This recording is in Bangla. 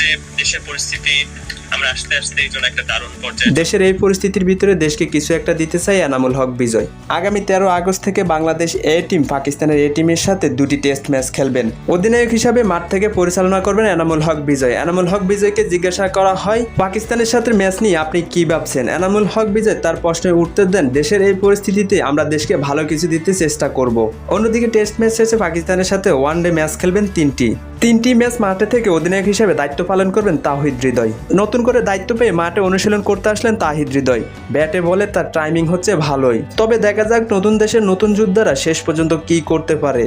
যে দেশের পরিস্থিতি আমরা আস্তে আস্তে এই জন্য একটা দারুণ পর্যায়ে দেশের এই পরিস্থিতির ভিতরে দেশকে কিছু একটা দিতে চাই এনামুল হক বিজয়। আগামী তেরো আগস্ট থেকে বাংলাদেশ এ টিম, পাকিস্তানের এ টিমের সাথে দুটি টেস্ট ম্যাচ খেলবেন। অধিনায়ক হিসাবে মাঠ থেকে পরিচালনা করবেন এনামুল হক বিজয়। এনামুল হক বিজয়কে জিজ্ঞাসা করা হয়, পাকিস্তানের সাথে ম্যাচ নিয়ে আপনি কি ভাবছেন? এনামুল হক বিজয় তার প্রশ্নের উত্তর দেন, দেশের এই পরিস্থিতিতে আমরা দেশকে ভালো কিছু দিতে চেষ্টা করব। অন্যদিকে টেস্ট ম্যাচ শেষে পাকিস্তানের সাথে ওয়ান ডে ম্যাচ খেলবেন তিনটি। তিনটি ম্যাচ মাঠে থেকে অধিনায়ক হিসেবে দায়িত্ব পালন করবেন তাহিদ হৃদয়। নতুন করে দায়িত্ব পেয়ে মাঠে অনুশীলন করতে আসলেন তাহিদ হৃদয়। ব্যাটে বলে তার টাইমিং হচ্ছে ভালোই। তবে দেখা যাক নতুন দেশের নতুন যোদ্ধারা শেষ পর্যন্ত কি করতে পারে।